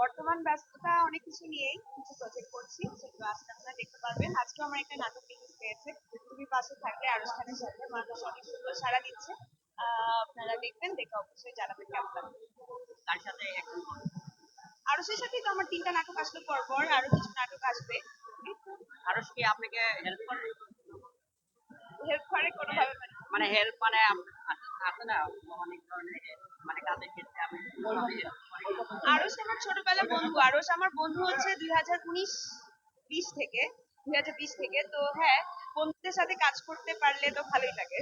বর্তমান ব্যস্ততা অনেক কিছু নিয়েই কিছু প্রজেক্ট করছি সেগুলো আজকে আপনারা দেখতে পারবেন। আজকেও আমার একটা নাটক রিলিজ পেয়েছে তুমি পাশে থাকলে আনুষ্ঠানিক সাথে মানুষ অনেক সুন্দর সাড়া দিচ্ছে। আপনারা দেখবেন দেখে অবশ্যই জানাবেন কেমন লাগবে তার সাথে একদম আরও সেই সাথেই তো আমার তিনটা নাটক আসলো পর পর আরও কিছু নাটক আসবে। আরও কি আপনাকে হেল্প করে? হেল্প করে কোনোভাবে মানে? মানে হেল্প মানে আছে- আছে না অনেক ধরনের মানে কাজের ক্ষেত্রে করেন? আরস আমার ছোটবেলার বন্ধু। আরস আমার বন্ধু হচ্ছে দুই হাজার উনিশ বিশ থেকে দুই হাজার বিশ থেকে। তো হ্যাঁ বন্ধুদের সাথে কাজ করতে পারলে তো ভালোই লাগে।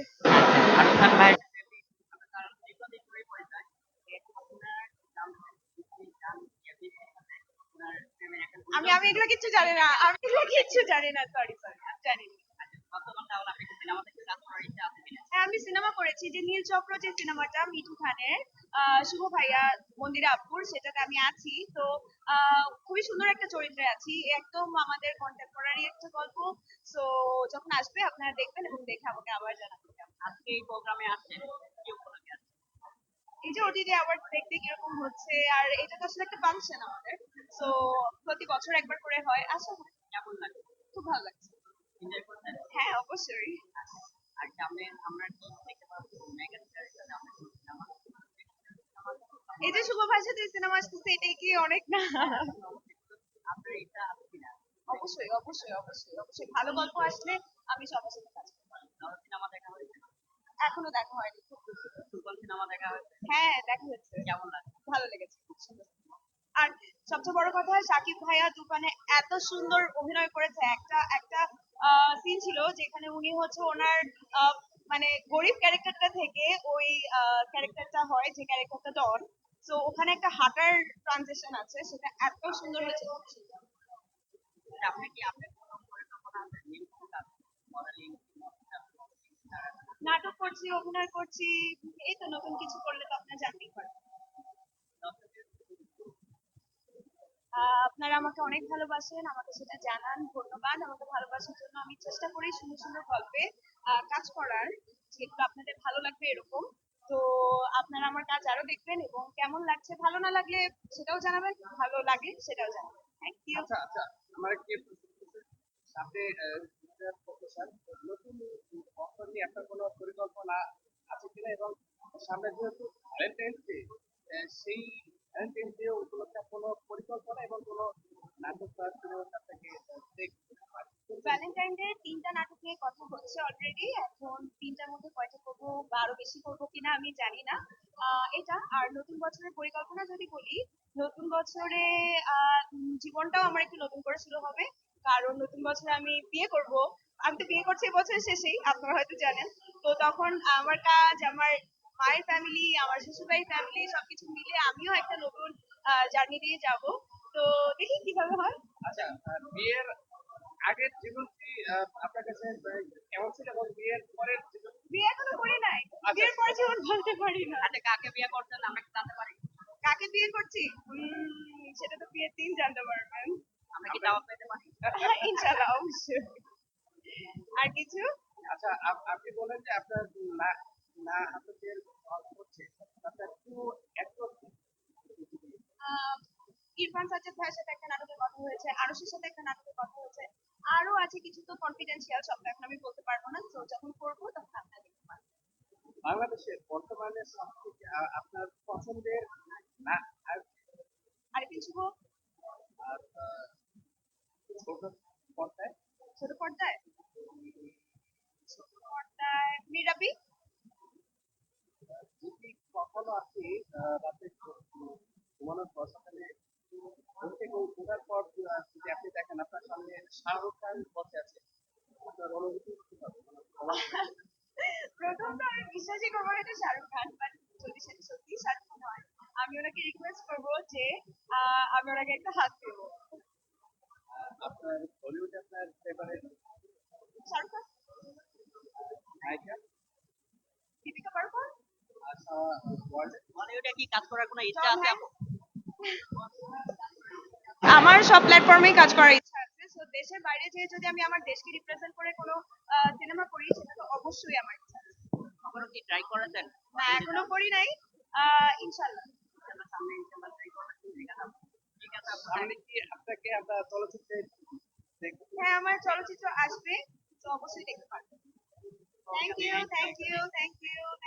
আমি আমি এগুলো কিচ্ছু জানি না। আমি এগুলো কিচ্ছু জানি না সরি সরি জানি না বর্তমান তাহলে আপনি সিনেমা থেকে কাজ করার ইচ্ছা আছে কিনা হ্যাঁ আমি সিনেমা করেছি যে নীল চক্র যে সিনেমাটা মিঠু খানের শুভ ভাইয়া মন্দিরা আপুর সেটাতে আমি আছি। তো খুবই সুন্দর একটা চরিত্রে আছি। একদম আমাদের কন্টেম্পোরারি একটা গল্প। তো যখন আসবে আপনারা দেখবেন এবং দেখে আমাকে আবার জানাবেন আজকে এই প্রোগ্রামে আসছেন এই যে ওটিটি অ্যাওয়ার্ড দেখতে কীরকম হচ্ছে আর এটা তো আসলে একটা ফাংশন আমাদের। তো প্রতি বছর একবার করে হয়। কেমন লাগে খুব ভালো লাগছে। হ্যাঁ অবশ্যই। আর সামনে আমরা দেখতে পাবো এই যে শুভ সিনেমা আসতেছে এটাই কি অনেক না? অবশ্যই অবশ্যই অবশ্যই অবশ্যই। ভালো গল্প আসলে আমি সবার সাথে কাজ করব সিনেমা দেখা হয়েছে এখনও দেখা হয়নি। খুব দুঃখিত। সিনেমা দেখা হয়েছে? হ্যাঁ দেখা হচ্ছে কেমন লাগে ভালো লেগেছে খুব সুন্দর আর সবচেয়ে বড় কথা সাকিব ভাইয়া তুফানে এত সুন্দর অভিনয় করেছে। একটা একটা সিন ছিল যেখানে উনি হচ্ছে ওনার মানে গরিব ক্যারেক্টারটা থেকে ওই ক্যারেক্টারটা হয় যে ক্যারেক্টারটা ডন তো ওখানে একটা হাঁটার ট্রানজেকশন আছে, সেটা এত সুন্দর হয়েছে। নাটক করছি, অভিনয় করছি, এই তো নতুন কিছু করলে তো আপনার জানতেই পারেন আহ, আপনারা আমাকে অনেক ভালোবাসেন, আমাকে সেটা জানান, ধন্যবাদ। আমাকে ভালোবাসার জন্য আমি চেষ্টা করি সুন্দর সুন্দর গল্পে কাজ করার। যেগুলো আপনাদের ভালো লাগবে এরকম। তো আপনারা আমার কাজ আরও দেখবেন এবং কেমন লাগছে, ভালো না লাগলে সেটাও জানাবেন, ভালো লাগে সেটাও জানাবেন। থ্যাংক ইউ আচ্ছা আচ্ছা আমার দুর্গার প্রফেসর নতুন বছর নিয়ে আপনার কোনো পরিকল্পনা আছে কিনা? এবং সামনে যেহেতু ভ্যালেন্টাইন্স ডে সেই ভ্যালেন্টাইন্স ডে উপলক্ষে কোনো পরিকল্পনা এবং কোনো নাটক বা সিনেমার কাছ থেকে দেখতে পারি ভ্যালেন্টাইন ডে তিনটা নাটক নিয়ে কথা হচ্ছে অলরেডি এখন তিনটার মধ্যে কয়টা করব বা আরও বেশি করব কিনা আমি জানি না। এটা আর নতুন বছরের পরিকল্পনা যদি বলি নতুন বছরে জীবনটাও আমার একটু নতুন করে শুরু হবে। কারণ নতুন বছরে আমি বিয়ে করব। আমি তো বিয়ে করছি বছরের শেষেই আপনারা হয়তো জানেন। তো তখন আমার কাজ আমার মায়ের ফ্যামিলি আমার শ্বশুরবাড়ির ফ্যামিলি সবকিছু মিলে আমিও একটা নতুন জার্নি দিয়ে যাব। তো দেখি কীভাবে হয়। আচ্ছা বিয়ের আগের জীবন আপনার কাছে কেমন ছিল এবং বিয়ের পরের জীবন? বিয়ে এখনও করি নাই বিয়ের পর জীবন বলতে পারি না। আচ্ছা কাকে বিয়ে করছেন আমরা কি জানতে পারি? কাকে বিয়ে করছি? সেটা তো বিয়ের দিন জানতে পারবেন। আমরা কি জবাব পেতে পারি? ইনশাল্লাহ অবশ্যই। আর কিছু? আচ্ছা আপনি বলেন যে আপনার না না আপনাদের হচ্ছে আপনার ইরফান সাজ্জাদ ভাইয়ের সাথে একটা নাটকের কথা হয়েছে আরশের সাথে একটা নাটকের কথা হয়েছে আরও আছে কিছু তো কনফিডেন্সিয়াল সব এখন আমি বলতে পারব না। তো যখন করব তখন আপনারা দেখতে পারবেন বাংলাদেশের বর্তমানে সবথেকে আপনার পছন্দের না আর আরেকদিন শুভ আর, ছোট পর্দায়? ছোট পর্দায়? ছোট পর্দায় মিরাবি? যদি কখনো আপনি রাতে ঘুমানোর পর সকালে ঘুম থেকে ওঠার পর যদি আপনি দেখেন আপনার সামনে শাহরুখ খান বসে আছে আপনার অনুভূতি হবে? মানে কেমন লাগবে? প্রথম তো আমি বিশ্বাসই করব না এটা শাহরুখ খান বাট যদি সেটা সত্যি শাহরুখ খান হয় আমি ওনাকে রিকোয়েস্ট করব যে আমি ওনাকে একটা হাত দেবো। আপনার বলিউডে আপনার ফেভারিট শাহরুখ খান? নায়িকা? দীপিকা পাড়ুকোন? আশা কি কাজ করার কোনো ইচ্ছা আছে? আমার সব প্ল্যাটফর্মেই কাজ করার ইচ্ছা আছে। সো দেশের বাইরে যেয়ে যদি আমি আমার দেশকে রিপ্রেজেন্ট করে কোনো সিনেমা করি সেটা তো অবশ্যই আমার ইচ্ছা আছে কখনো কি ট্রাই করেছেন না এখনও করি নাই। ইনশাআল্লাহ। সামনে ইনশাআল্লাহ ট্রাই করবেন ঠিক আছে সামনে কি আপনাকে আমরা চলচ্চিত্রে হ্যাঁ আমার চলচ্চিত্র আসবে তো অবশ্যই দেখতে পারবেন thank you thank you thank you